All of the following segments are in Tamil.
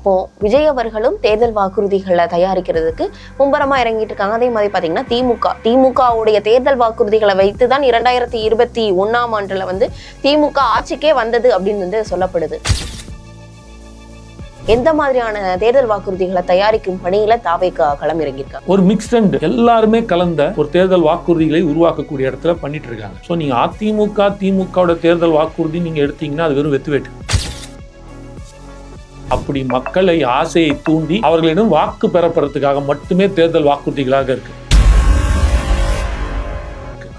இப்போ விஜய் அவர்களும் தேர்தல் வாக்குறுதிகளை தயாரிக்கிறதுக்கு மும்பரமா இறங்கிட்டு இருக்காங்க அதே மாதிரி பாத்தீங்கன்னா திமுக. திமுகவுடைய தேர்தல் வாக்குறுதிகளை வைத்து தான் இரண்டாயிரத்தி இருபத்தி ஒன்னாம் ஆண்டுல வந்து திமுக ஆட்சிக்கே வந்தது அப்படின்னு வந்து சொல்லப்படுது. எந்த மாதிரியான தேர்தல் வாக்குறுதிகளை தயாரிக்கும் பணியில தாவேக்கா களம் இறங்கியிருக்காங்க ஒரு மிக்ஸ்ட் எல்லாருமே கலந்த ஒரு தேர்தல் வாக்குறுதிகளை உருவாக்கக்கூடிய இடத்துல பண்ணிட்டு இருக்காங்க ஸோ நீங்க அதிமுக திமுகவோட தேர்தல் வாக்குறுதி நீங்க எடுத்தீங்கன்னா அது வெறும் வெத்து அப்படி மக்களை ஆசையை தூண்டி அவர்களிடம் வாக்கு பெறப்படுறதுக்காக மட்டுமே தேர்தல் வாக்குறுதிகளாக இருக்கு.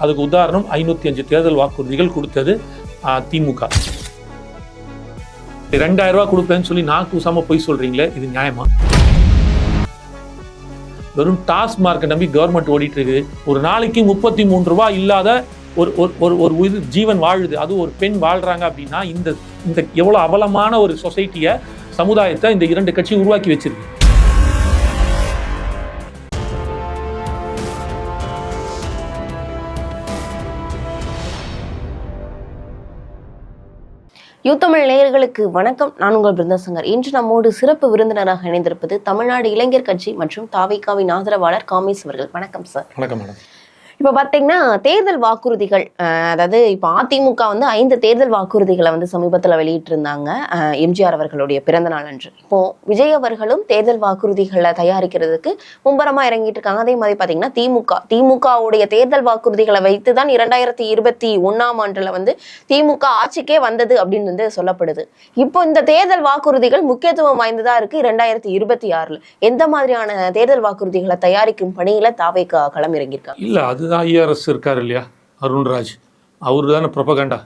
அதுக்கு உதாரணம் ஐநூத்தி அஞ்சு தேர்தல் வாக்குறுதிகள் கொடுத்தது திமுக. ரெண்டாயிரம் ரூபாய் கொடுப்பேன்னு சொல்லி நான் கூசாம போய் சொல்றீங்களே இது நியாயமா? வெறும் டாஸ்மார்க்கை நம்பி கவர்மெண்ட் ஓடிட்டு இருக்குது ஒரு நாளைக்கு முப்பத்தி மூன்று ரூபாய் இல்லாத ஒரு ஒரு ஒரு ஒரு உயிர் ஜீவன் வாழுது. அது ஒரு பெண் வாழ்றாங்க அப்படின்னா இந்த இந்த எவ்வளோ அவலமான ஒரு சொசைட்டியை சமுதாயத்தை இந்த இரண்டு கட்சி உருவாக்கி வச்சிருக்கு. யூத்தமிழ் நேயர்களுக்கு வணக்கம். நான் உங்கள் பிருந்தசங்கர் இன்று நம்மோடு சிறப்பு விருந்தினராக இணைந்திருப்பது தமிழ்நாடு இளைஞர் கட்சி மற்றும் தாவேக்காவின் ஆதரவாளர் காமேஸ் அவர்கள். வணக்கம் சார். வணக்கம் மேடம் இப்போ பார்த்தீங்கன்னா தேர்தல் வாக்குறுதிகள் அதாவது இப்போ அதிமுக வந்து ஐந்து தேர்தல் வாக்குறுதிகளை வந்து சமீபத்தில் வெளியிட்டிருந்தாங்க. எம்ஜிஆர் அவர்களுடைய பிறந்த நாள் அன்று. இப்போ விஜய் அவர்களும் தேர்தல் வாக்குறுதிகளை தயாரிக்கிறதுக்கு மும்பரமாக இறங்கிட்டு இருக்காங்க. அதே மாதிரி பார்த்தீங்கன்னா திமுக திமுகவுடைய தேர்தல் வாக்குறுதிகளை வைத்து தான் இரண்டாயிரத்தி இருபத்தி ஒன்னாம் ஆண்டுல வந்து திமுக ஆட்சிக்கே வந்தது அப்படின்னு வந்து சொல்லப்படுது. இப்போ இந்த தேர்தல் வாக்குறுதிகள் முக்கியத்துவம் வாய்ந்ததா இருக்கு இரண்டாயிரத்தி இருபத்தி ஆறுல. எந்த மாதிரியான தேர்தல் வாக்குறுதிகளை தயாரிக்கும் பணியில தாவேக்கா களம் இறங்கியிருக்காங்க இல்லை அதுதான் ஐஆர்எஸ் இருக்கார் இல்லையா? அருண்ராஜ். அவர் தானே ப்ரொபகண்டா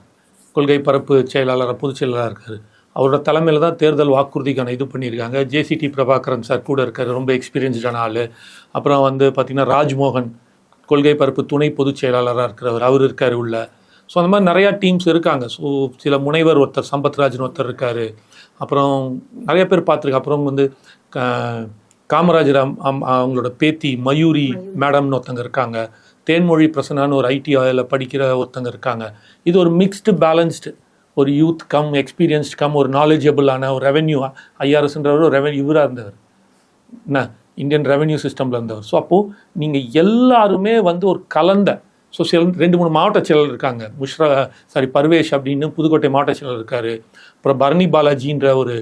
கொள்கை பரப்பு செயலாளர் பொதுச் செயலாளராக இருக்கார். அவரோட தலைமையில் தான் தேர்தல் வாக்குறுதிக்கான இது பண்ணியிருக்காங்க. ஜேசிடி பிரபாகரன் சார் கூட இருக்கார். ரொம்ப எக்ஸ்பீரியன்ஸ்டான ஆள். அப்புறம் வந்து பார்த்திங்கன்னா ராஜ்மோகன் கொள்கை பரப்பு துணை பொதுச் செயலாளராக இருக்கிறவர். அவர் இருக்கார் உள்ள. ஸோ அந்த மாதிரி நிறையா டீம்ஸ் இருக்காங்க. ஸோ சில முனைவர் ஒருத்தர் சம்பத்ராஜன் ஒருத்தர் இருக்கார். அப்புறம் நிறைய பேர் பார்த்துருக்கேன். அப்புறம் வந்து காமராஜர் அவங்களோட பேத்தி மயூரி. மேடம்னு ஒருத்தங்க இருக்காங்க. தேன்மொழி பிரசனான்னு ஒரு ஐடிஐயில் படிக்கிற ஒருத்தங்க இருக்காங்க. இது ஒரு மிக்ஸ்டு பேலன்ஸ்டு ஒரு யூத் கம் எக்ஸ்பீரியன்ஸ்ட் கம் ஒரு நாலேஜபிளான ஒரு ரெவென்யூ ஐஆர்எஸ்ன்றவர் ஒரு ரெவென்யூ இவராக இருந்தவர். என்ன? இந்தியன் ரெவென்யூ சிஸ்டமில் இருந்தவர். ஸோ அப்போது நீங்கள் எல்லாருமே வந்து ஒரு கலந்த ஸோ சில ரெண்டு மூணு மாவட்ட செயலர் இருக்காங்க. முஷ்ரா சாரி பர்வேஷ் அப்படின்னு புதுக்கோட்டை மாவட்ட செயலர் இருக்கார். அப்புறம் பரணி பாலாஜின்ற ஒரு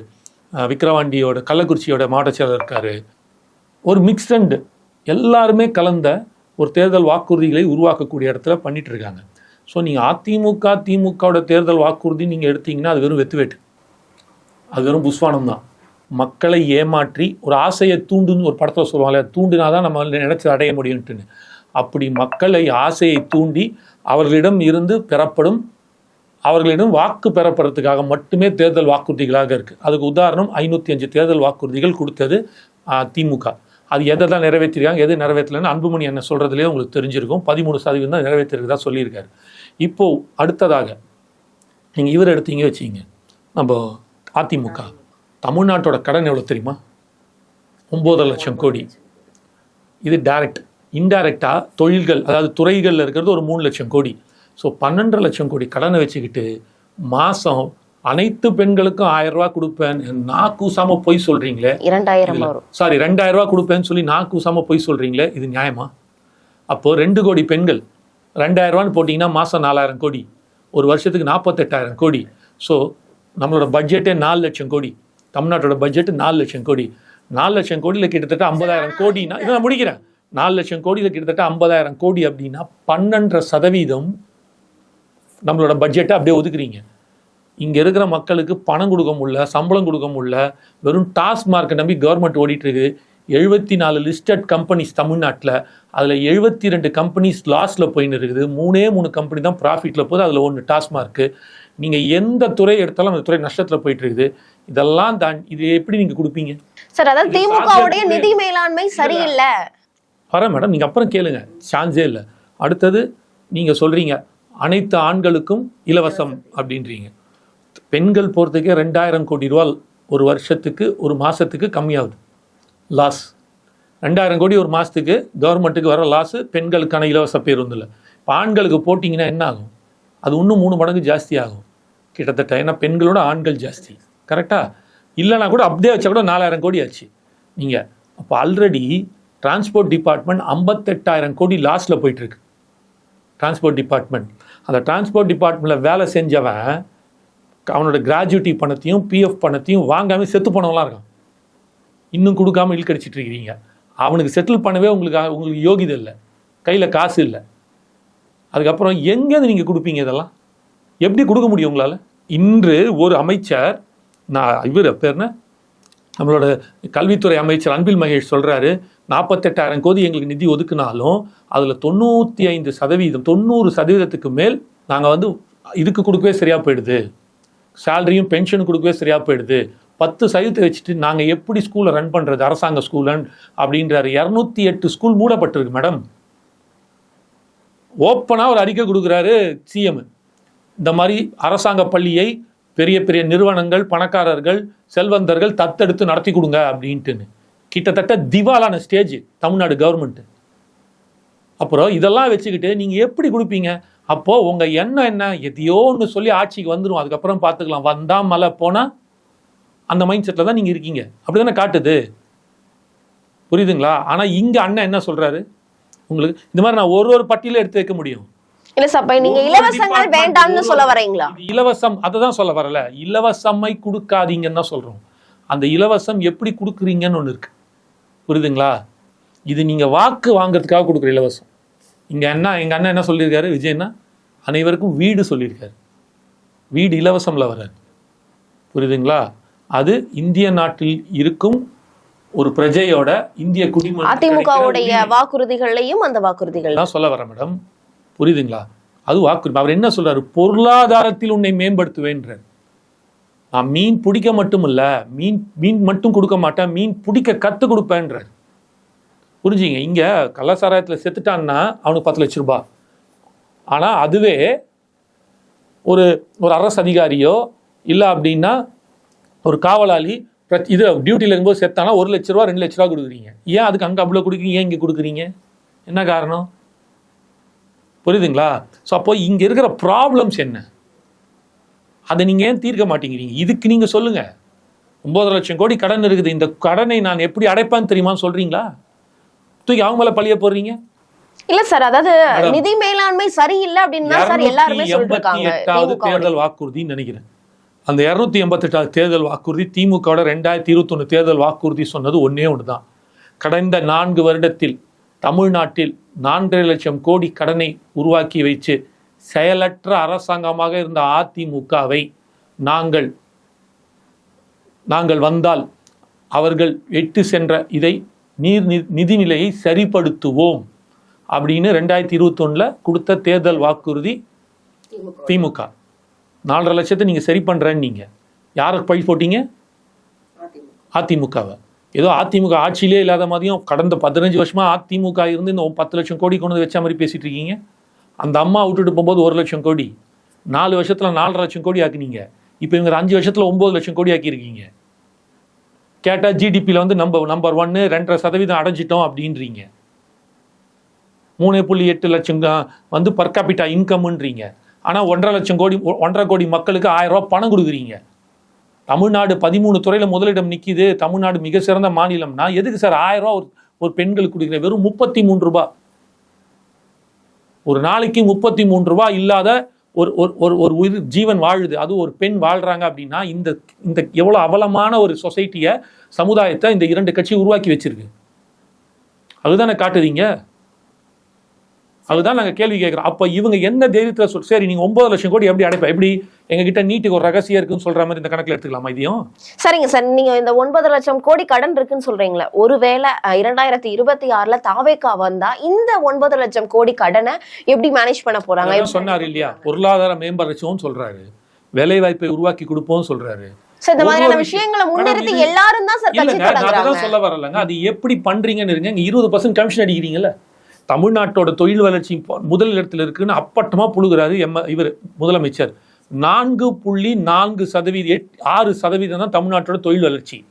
விக்ரவாண்டியோட கள்ளக்குறிச்சியோட மாவட்ட செயலர் இருக்கார். ஒரு மிக்ஸ்டண்டு எல்லாருமே கலந்த ஒரு தேர்தல் வாக்குறுதிகளை உருவாக்கக்கூடிய இடத்துல பண்ணிட்டு இருக்காங்க ஸோ நீங்கள் அதிமுக திமுகவோட தேர்தல் வாக்குறுதி நீங்கள் எடுத்தீங்கன்னா அது வெறும் வெத்துவேட்டு அது வெறும் புஷ்வானம் தான். மக்களை ஏமாற்றி ஒரு ஆசையை தூண்டுன்னு ஒரு படத்தில் சொல்லுவாங்க தூண்டினா தான் நம்ம நினைச்சு அடைய முடியும்ட்டுன்னு அப்படி மக்களை ஆசையை தூண்டி அவர்களிடம் இருந்து பெறப்படும் அவர்களிடம் வாக்கு பெறப்படுறதுக்காக மட்டுமே தேர்தல் வாக்குறுதிகளாக இருக்குது அதுக்கு உதாரணம் ஐநூற்றி அஞ்சு தேர்தல் வாக்குறுதிகள் கொடுத்தது திமுக. அது எதை தான் நிறைவேற்றிருக்காங்க எது நிறைவேற்றலைன்னு அன்புமணி என்ன சொல்கிறதுலேயே உங்களுக்கு தெரிஞ்சிருக்கும். பதிமூணு சதவீதம் தான் நிறைவேற்றிருக்கதா சொல்லியிருக்காரு. இப்போது அடுத்ததாக நீங்கள் இவர் எடுத்தீங்க வச்சிங்க நம்ம அதிமுக தமிழ்நாட்டோட கடன் எவ்வளோ தெரியுமா? ஒம்பது லட்சம் கோடி. இது டைரக்ட் இன்டைரக்டாக தொழில்கள் அதாவது துறைகளில் இருக்கிறது ஒரு மூணு லட்சம் கோடி. ஸோ பன்னெண்டரை லட்சம் கோடி கடனை வச்சுக்கிட்டு மாதம் அனைத்து பெண்களுக்கும் ஆயிரம் ரூபாய் கொடுப்பேன். நான் கூசாம போய் சொல்கிறீங்களே இரண்டாயிரம் சாரி ரெண்டாயிரம் ரூபாய் கொடுப்பேன்னு சொல்லி நான் கூசாம போய் சொல்கிறீங்களே இது நியாயமா? அப்போது ரெண்டு கோடி பெண்கள் ரெண்டாயிரம் ரூபான்னு போட்டிங்கன்னா மாதம் நாலாயிரம் கோடி ஒரு வருஷத்துக்கு நாற்பத்தெட்டாயிரம் கோடி. ஸோ நம்மளோட பட்ஜெட்டே நாலு லட்சம் கோடி. தமிழ்நாட்டோட பட்ஜெட் நாலு லட்சம் கோடி. நாலு லட்சம் கோடியில் கிட்டத்தட்ட ஐம்பதாயிரம் கோடினா இதை நான் முடிக்கிறேன். நாலு லட்சம் கோடியில் கிட்டத்தட்ட ஐம்பதாயிரம் கோடி அப்படின்னா பன்னெண்டரை சதவீதம் நம்மளோட பட்ஜெட்டை அப்படியே ஒதுக்குறீங்க. இங்கே இருக்கிற மக்களுக்கு பணம் கொடுக்க முடியல சம்பளம் கொடுக்க முடியல. வெறும் டாஸ்மார்க்கை நம்பி கவர்மெண்ட் ஓடிட்டு இருக்கு எழுபத்தி நாலு லிஸ்டட் கம்பெனிஸ் தமிழ்நாட்டில். அதில் எழுபத்தி ரெண்டு கம்பெனிஸ் லாஸில் போயின்னு இருக்குது. மூணே மூணு கம்பெனி தான் ப்ராஃபிட்டில் போகுது. அதில் ஒன்று டாஸ்மார்க்கு நீங்கள் எந்த துறை எடுத்தாலும் அந்த துறை நஷ்டத்தில் போயிட்டு இருக்குது இதெல்லாம் தான் இது எப்படி நீங்கள் கொடுப்பீங்க? சார் அதாவது திமுகவுடைய நிதி மேலாண்மை சரியில்லை. வரேன் மேடம் நீங்கள் அப்புறம் கேளுங்க. சான்ஸே இல்லை. அடுத்தது நீங்கள் சொல்கிறீங்க அனைத்து ஆண்களுக்கும் இலவசம் அப்படின்றீங்க. பெண்கள் போகிறதுக்கே ரெண்டாயிரம் கோடி ரூபா ஒரு வருஷத்துக்கு ஒரு மாதத்துக்கு கம்மியாகுது. லாஸ் ரெண்டாயிரம் கோடி ஒரு மாதத்துக்கு கவர்மெண்ட்டுக்கு வர லாஸு பெண்களுக்கான இலவச பேருந்தில். இப்போ ஆண்களுக்கு போட்டிங்கன்னா என்ன ஆகும்? அது இன்னும் மூணு மடங்கு ஜாஸ்தி ஆகும். கிட்டத்தட்ட ஏன்னா பெண்களோட ஆண்கள் ஜாஸ்தி. கரெக்டாக இல்லைனா கூட அப்படியே வச்சா கூட நாலாயிரம் கோடி ஆச்சு. நீங்கள் அப்போ ஆல்ரெடி டிரான்ஸ்போர்ட் டிபார்ட்மெண்ட் ஐம்பத்தெட்டாயிரம் கோடி லாஸ்ட்டில் போயிட்டுருக்கு டிரான்ஸ்போர்ட் டிபார்ட்மெண்ட் அந்த டிரான்ஸ்போர்ட் டிபார்ட்மெண்ட்டில் வேலை செஞ்சவன் அவனோட கிராஜுவிட்டி பணத்தையும் பிஎஃப் பணத்தையும் வாங்காமல் செத்து பணம்லாம் இருக்கான். இன்னும் கொடுக்காம இழுக்கடிச்சிட்டு இருக்கிறீங்க. அவனுக்கு செட்டில் பண்ணவே உங்களுக்கு உங்களுக்கு யோகிதை இல்லை. கையில் காசு இல்லை. அதுக்கப்புறம் எங்கேருந்து நீங்கள் கொடுப்பீங்க இதெல்லாம்? எப்படி கொடுக்க முடியும் உங்களால்? இன்று ஒரு அமைச்சர் நான் இவர் பேர் என்ன? நம்மளோட கல்வித்துறை அமைச்சர் அன்பில் மகேஷ் சொல்கிறாரு நாற்பத்தெட்டாயிரம் கோடி எங்களுக்கு நிதி ஒதுக்குனாலும் அதில் தொண்ணூற்றி ஐந்து சதவீதம் தொண்ணூறு சதவீதத்துக்கு மேல் நாங்கள் வந்து இதுக்கு கொடுக்கவே சரியாக போயிடுது. சேலரியும் பென்ஷன் கொடுக்கவே சரியாக போயிடுது. பத்து சதவீதத்தை வச்சுட்டு நாங்கள் எப்படி ஸ்கூலை ரன் பண்ணுறது அரசாங்க ஸ்கூலன் அப்படின்றாரு. இரநூத்தி எட்டு ஸ்கூல் மூடப்பட்டிருக்கு மேடம் ஓப்பனாக ஒரு அறிக்கை கொடுக்குறாரு சிஎம் இந்த மாதிரி அரசாங்க பள்ளியை பெரிய பெரிய நிறுவனங்கள் பணக்காரர்கள் செல்வந்தர்கள் தத்தெடுத்து நடத்தி கொடுங்க அப்படின்ட்டுன்னு. கிட்டத்தட்ட திவாலான ஸ்டேஜ் தமிழ்நாடு கவர்மெண்ட்டு அப்புறம் இதெல்லாம் வச்சுக்கிட்டு நீங்கள் எப்படி கொடுப்பீங்க? அப்போது உங்கள் எண்ணம் என்ன? எதையோ ஒன்று சொல்லி ஆட்சிக்கு வந்துடும் அதுக்கப்புறம் பார்த்துக்கலாம். வந்தா மழை போனால் அந்த மைண்ட் செட்டில் தான் நீங்கள் இருக்கீங்க. அப்படி தானே காட்டுது? புரியுதுங்களா? ஆனால் இங்கே அண்ணன் என்ன சொல்கிறாரு உங்களுக்கு இந்த மாதிரி நான் ஒரு ஒரு பட்டியல எடுத்து வைக்க முடியும். இல்ல நீங்க இலவசங்கள் வேண்டாம்னு சொல்ல வரீங்களா? இலவசம் அதை தான் சொல்ல வரல. இலவசமை கொடுக்காதீங்கன்னு தான் சொல்கிறோம் அந்த இலவசம் எப்படி கொடுக்குறீங்கன்னு ஒன்று இருக்கு. புரியுதுங்களா? இது நீங்கள் வாக்கு வாங்குறதுக்காக கொடுக்குற இலவசம். இங்கே என்ன எங்கள் அண்ணன் என்ன சொல்லியிருக்காரு? விஜய்னா அனைவருக்கும் வீடு சொல்லியிருக்காரு. வீடு இலவசம்ல வராது புரியுதுங்களா? அது இந்திய நாட்டில் இருக்கும் ஒரு பிரஜையோட இந்திய குடிமகன் அதிமுகவுடைய வாக்குறுதிகள்லையும் அந்த வாக்குறுதிகள். தான் சொல்ல வரேன் மேடம். புரியுதுங்களா? அது வாக்குறுதி அவர் என்ன சொல்றாரு? பொருளாதாரத்தில் உன்னை மேம்படுத்துவேன்றார். நான் மீன் பிடிக்க மட்டும் இல்ல மீன் மீன் மட்டும் கொடுக்க மாட்டேன் மீன் பிடிக்க கத்து கொடுப்பேன்றார். புரிஞ்சுங்க. இங்கே கள்ளசாராயத்தில் செத்துட்டான்னா அவனுக்கு பத்து லட்ச ரூபா. ஆனால் அதுவே ஒரு ஒரு அரசு அதிகாரியோ இல்லை அப்படின்னா ஒரு காவலாளி பிரச்- இது டியூட்டியில் இருக்கும்போது செத்தானா ஒரு லட்ச ரூபா ரெண்டு லட்ச ரூபா கொடுக்குறீங்க. ஏன் அதுக்கு அங்கே அவ்வளோ கொடுக்குறீங்க? ஏன் இங்கே கொடுக்குறீங்க? என்ன காரணம்? புரியுதுங்களா? ஸோ அப்போ இங்கே இருக்கிற ப்ராப்ளம்ஸ் என்ன? அதை நீங்கள் ஏன் தீர்க்க மாட்டேங்கிறீங்க? இதுக்கு நீங்கள் சொல்லுங்கள் ஒம்பது லட்சம் கோடி கடன் இருக்குது. இந்த கடனை நான் எப்படி அடைப்பேன்னு தெரியுமான்னு சொல்கிறீங்களா தூக்கி அவங்க மேலே பழிய போடுறீங்க? இல்ல சார் அதாவது நிதி மேலாண்மை சரியில்லை அப்படின்னு சார் எல்லாருமே 288வது திமுக தேர்தல் வாக்குறுதின்னு நினைக்கிறேன். அந்த இரநூத்தி எண்பத்தெட்டாவது தேர்தல் வாக்குறுதி திமுகவோட ரெண்டாயிரத்தி இருபத்தொன்று தேர்தல் வாக்குறுதி சொன்னது ஒன்று தான் கடந்த நான்கு வருடத்தில் தமிழ்நாட்டில் நான்கரை லட்சம் கோடி கடனை உருவாக்கி வைத்து செயலற்ற அரசாங்கமாக இருந்த அதிமுகவை நாங்கள் நாங்கள் வந்தால் அவர்கள் எட்டு சென்ற இதை நீர் நிதிநிலையை சரிப்படுத்துவோம் அப்படின்னு ரெண்டாயிரத்தி இருபத்தொன்னில் கொடுத்த தேர்தல் வாக்குறுதி திமுக. நாலரை லட்சத்தை நீங்கள் சரி பண்ணுறேன்னு நீங்கள் யாருக்கு பழி போட்டீங்க? அதிமுகவை. ஏதோ அதிமுக ஆட்சியிலே இல்லாத மாதிரியும் கடந்த பதினஞ்சு வருஷமா அதிமுக இருந்து இந்த பத்து லட்சம் கோடி கொண்டு வந்து வச்ச மாதிரி பேசிட்டு இருக்கீங்க. அந்த அம்மா விட்டுட்டு போகும்போது ஒரு லட்சம் கோடி. நாலு வருஷத்துல நாலரை லட்சம் கோடி ஆக்குனீங்க. இப்போ இவங்க அஞ்சு வருஷத்துல ஒன்பது லட்சம் கோடி ஆக்கியிருக்கீங்க. கேட்டால் ஜிடிபியில் வந்து நம்ம நம்பர் ஒன்று ரெண்டரை சதவீதம் அடைஞ்சிட்டோம் அப்படின்றீங்க. மூணு புள்ளி எட்டு லட்சம் வந்து பர் கேபிட்டா இன்கம்ன்றீங்க ஆனால் ஒன்றரை லட்சம் கோடி ஒன்றரை கோடி மக்களுக்கு ஆயிரம் பணம் கொடுக்குறீங்க. தமிழ்நாடு பதிமூணு துறையில் முதலிடம் நிற்கிது தமிழ்நாடு மிக சிறந்த மாநிலம்னா எதுக்கு சார் ஆயிரம் ரூபா ஒரு ஒரு பெண்களுக்கு கொடுக்குற வெறும் முப்பத்தி மூன்று ரூபா ஒரு நாளைக்கு முப்பத்தி மூன்று ரூபா இல்லாத ஒரு ஒரு ஒரு ஒரு உயிர் ஜீவன் வாழுது அது ஒரு பெண் வாழ்கிறாங்க அப்படின்னா இந்த இந்த எவ்வளோ அவலமான ஒரு சொசைட்டியை சமுதாயத்தை இந்த இரண்டு கட்சி உருவாக்கி வச்சிருக்கு. அதுதானே காட்டுதீங்க அதுதான் நாங்கள் கேள்வி கேட்குறோம் அப்போ இவங்க என்ன தைரியத்தில் சொல் சரி நீங்கள் ஒன்பது லட்சம் கோடி எப்படி அடைப்பா? எப்படி? எங்ககிட்ட நீட்டுக்கு ஒரு ரகசியம் இருக்குன்னு சொல்ற மாதிரி இந்த கணக்கில் எடுத்துக்கலாமா இதையும்? சரிங்க சார். நீங்க இந்த ஒன்பது லட்சம் கோடி கடன் இருக்குன்னு சொல்றீங்களே ஒருவேளை இரண்டாயிரத்தி இருபத்தி ஆறுல தாவேக்கா வந்தா இந்த ஒன்பது லட்சம் கோடி கடனை எப்படி மேனேஜ் பண்ண போறாங்க? அதான் சொன்னார் இல்லையா? பொருளாதார மேம்படுச்சும் சொல்றாரு. வேலை வாய்ப்பை உருவாக்கி கொடுப்போம் சொல்றாரு. சார் இந்த மாதிரியான விஷயங்களை முன்னிறுத்தி எல்லாரும் தான் சார் சொல்ல வரலங்க அது எப்படி பண்றீங்கன்னு இருங்க. இருபது பர்சன்ட் கமிஷன் அடிக்கிறீங்கல்ல. தமிழ்நாட்டோட தொழில் வளர்ச்சி முதல் இடத்துல இருக்குன்னு அப்பட்டமாக புழுகிறாரு எம் இவர் முதலமைச்சர். நான்கு புள்ளி நான்கு சதவீதம் எட்- ஆறு சதவீதம் தான் தமிழ்நாட்டோட தொழில் வளர்ச்சி.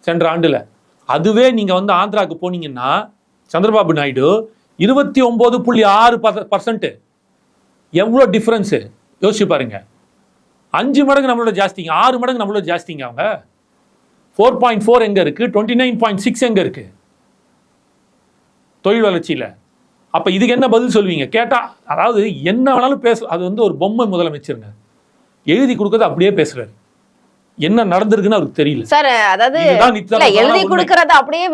சென்ற ஆண்டில். அதுவே நீங்கள் வந்து ஆந்திராவுக்கு போனீங்கன்னா சந்திரபாபு நாயுடு இருபத்தி ஒம்பது புள்ளி ஆறு பர்சன்ட் எவ்வளோ டிஃப்ரென்ஸு யோசிச்சு பாருங்க. அஞ்சு மடங்கு நம்மளோட ஜாஸ்திங்க. ஆறு மடங்கு நம்மளோட ஜாஸ்திங்க அவங்க. ஃபோர் பாயிண்ட் ஃபோர் எங்கே இருக்குது டுவெண்ட்டி நைன் பாயிண்ட் சிக்ஸ் எங்கே இருக்குது தொழில் வளர்ச்சியில். அப்போ இதுக்கு என்ன பதில் சொல்வீங்க? கேட்டால் அதாவது என்ன வேணாலும் பேச அது வந்து ஒரு பொம்மை முதலமைச்சருங்க. எழுதி கொடுக்கறது அப்படியே பேசுறாரு. என்ன நடந்திருக்குன்னு அவருக்கு தெரியல. சார் அதாவது எழுதி. கொடுக்கறத அப்படியே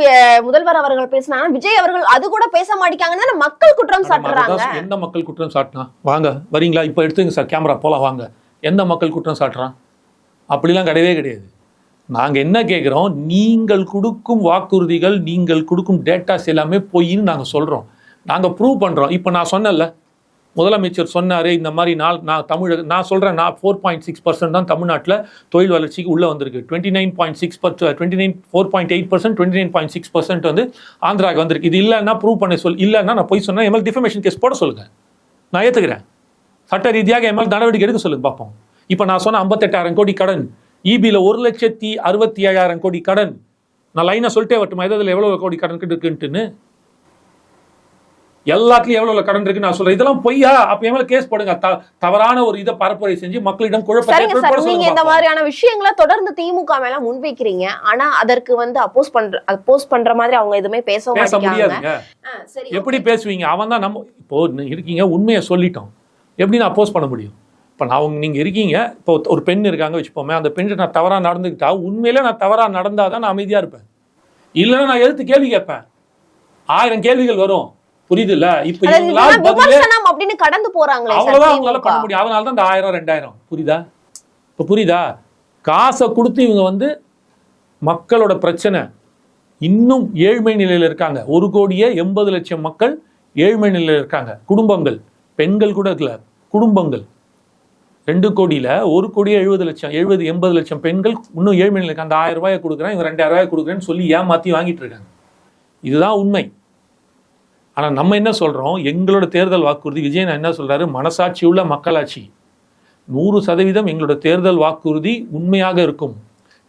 முதல்வர் அவர்கள் பேசினாங்க விஜய் அவர்கள் அது கூட பேச மாட்டேங்காங்கன்னு மக்கள் குற்றம் சாட்டுறாங்க? எந்த மக்கள் குற்றம் சாட்டினா? வாங்க வரீங்களா? இப்போ எடுத்துங்க சார் கேமரா போலாம் வாங்க. எந்த மக்கள் குற்றம் சாட்டுறான்? அப்படிலாம் கிடையவே கிடையாது. நாங்கள் என்ன கேட்குறோம் நீங்கள் கொடுக்கும் வாக்குறுதிகள் நீங்கள் கொடுக்கும் டேட்டாஸ் எல்லாமே பொய்ன்னு நாங்கள் சொல்கிறோம் நாங்கள் ப்ரூவ் பண்ணுறோம் இப்போ நான் சொன்னேன்ல முதலமைச்சர் சொன்னார் இந்த மாதிரி நான் நான் தமிழக நான் சொல்கிறேன் நான் ஃபோர் பாயிண்ட் சிக்ஸ் பர்சன்ட் தான் தமிழ்நாட்டில் தொழில் வளர்ச்சிக்கு உள்ளே வந்திருக்கு. Twenty nine point six twenty nine four point eight percent twenty nine point six percent வந்து ஆந்திராவுக்கு வந்திருக்கு. இது இல்லைன்னா ப்ரூவ் பண்ண சொல் இல்லைன்னா நான் போய் சொன்னா எம்எல் டிஃபமேஷன் கேஸ் போட சொல்லுங்கள் நான் ஏற்றுக்கிறேன் சட்ட ரீதியாக எம்எல் நடவடிக்கை எடுக்க சொல்லுங்கள் பார்ப்போம். இப்போ நான் சொன்ன ஐம்பத்தெட்டாயிரம் கோடி கடன் இபியில் ஒரு லட்சத்தி அறுபத்தி ஏழாயிரம் கோடி கடன். நான் லைனாக சொல்லிட்டே வரட்டுமா? இதில் எவ்வளோ கோடி கடன் இருக்குன்ட்டுன்னு? எல்லாத்துலயும் எவ்வளவு கடன் இருக்கு நான் சொல்றேன். இதெல்லாம் பொய்யா? அப்ப மேல கேஸ் போடுங்க. தவறான ஒரு இதை பரப்புரை செஞ்சு மக்களிடம் போட நீங்க இந்த. மாதிரியான விஷயங்களை தொடர்ந்து திமுக மேல முன்வைக்கிறீங்க. ஆனா அதற்கு வந்து அப்போஸ் பண்ற அப்போஸ் பண்ற மாதிரி அவங்க எதுவுமே பேச முடியாதுங்க. எப்படி பேசுவீங்க? அவன் தான் நம்ம இப்போ இருக்கீங்க உண்மையை சொல்லிட்டோம். எப்படி நான் அப்போஸ் பண்ண முடியும்? இப்போ நான் உங்க நீங்க இருக்கீங்க. இப்போ ஒரு பெண் இருக்காங்க வச்சுப்போமே அந்த பெண் நான் தவறா நடந்துக்கிட்டா உண்மையிலே நான் தவறா நடந்தாதான் நான் அமைதியா இருப்பேன். இல்லைன்னா நான் எதிர்த்து கேள்வி கேட்பேன். ஆயிரம் கேள்விகள் வரும். புரியுது இல்ல இப்போ அப்படின்னு கடந்து போறாங்களே அவ்வளவுதான் அவங்களால. பண்ண முடியும். அதனால தான் இந்த ஆயிரம் ரெண்டாயிரம். புரியுதா? இப்போ புரியுதா? காசை கொடுத்து இவங்க வந்து மக்களோட பிரச்சனை. இன்னும் ஏழ்மை நிலையில் இருக்காங்க. ஒரு கோடியே எண்பது லட்சம் மக்கள் ஏழ்மை நிலையில் இருக்காங்க. குடும்பங்கள். பெண்கள் கூட இருக்கல. குடும்பங்கள். ரெண்டு கோடியில் ஒரு கோடியே எழுபது லட்சம் எழுபது எண்பது லட்சம் பெண்கள் இன்னும் ஏழ்மை நிலையில் இருக்காங்க. அந்த ஆயிரம் ரூபாயை கொடுக்குறேன் இவங்க ரெண்டாயிரம் ரூபாய் கொடுக்குறேன்னு சொல்லி ஏமாத்தி வாங்கிட்டு இருக்காங்க. இதுதான் உண்மை. ஆனால் நம்ம என்ன சொல்கிறோம் எங்களோட தேர்தல் வாக்குறுதி விஜயன் என்ன சொல்கிறாரு மனசாட்சி உள்ள மக்களாட்சி. நூறு சதவீதம் எங்களோட தேர்தல் வாக்குறுதி உண்மையாக இருக்கும்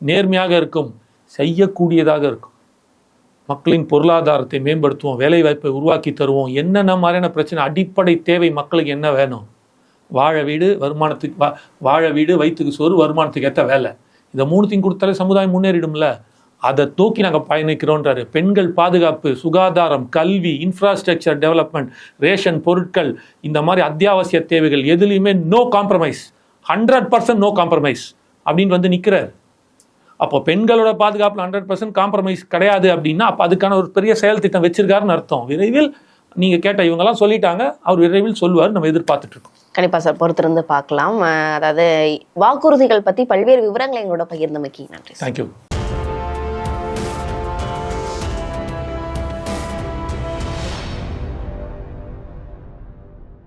நேர்மையாக இருக்கும் செய்யக்கூடியதாக இருக்கும். மக்களின் பொருளாதாரத்தை மேம்படுத்துவோம் வேலைவாய்ப்பை உருவாக்கி தருவோம். என்னென்ன மாதிரியான பிரச்சனை? அடிப்படை தேவை மக்களுக்கு என்ன வேணும்? வாழ வீடு வருமானத்துக்கு வா வாழ வீடு வயிற்றுக்கு சோறு வருமானத்துக்கு ஏற்ற வேலை. இதை மூணுத்தையும் கொடுத்தாலே சமுதாயம் முன்னேறிடும்ல? அதை தூக்கி நாங்கள் பயணிக்கிறோன்றாரு. பெண்கள் பாதுகாப்பு சுகாதாரம் கல்வி இன்ஃப்ராஸ்ட்ரக்சர் டெவலப்மெண்ட் ரேஷன் பொருட்கள் இந்த மாதிரி அத்தியாவசிய தேவைகள் எதுலேயுமே no compromise hundred percent no compromise அப்படின்னு வந்து நிற்கிறார் அப்போ பெண்களோட பாதுகாப்பில் ஹண்ட்ரட் பர்சன்ட் காம்ப்ரமைஸ் கிடையாது அப்படின்னா அப்போ அதுக்கான ஒரு பெரிய செயல் திட்டம் வச்சிருக்காருன்னு அர்த்தம். விரைவில் நீங்கள் கேட்ட இவங்கெல்லாம் சொல்லிட்டாங்க. அவர் விரைவில் சொல்லுவார். நம்ம எதிர்பார்த்துட்டு இருக்கோம். கண்டிப்பா சார். பொறுத்திருந்து பார்க்கலாம். அதாவது வாக்குறுதிகள் பத்தி பல்வேறு விவரங்களை எங்களோட பகிர்ந்தமைக்கு நன்றி. தேங்க்யூ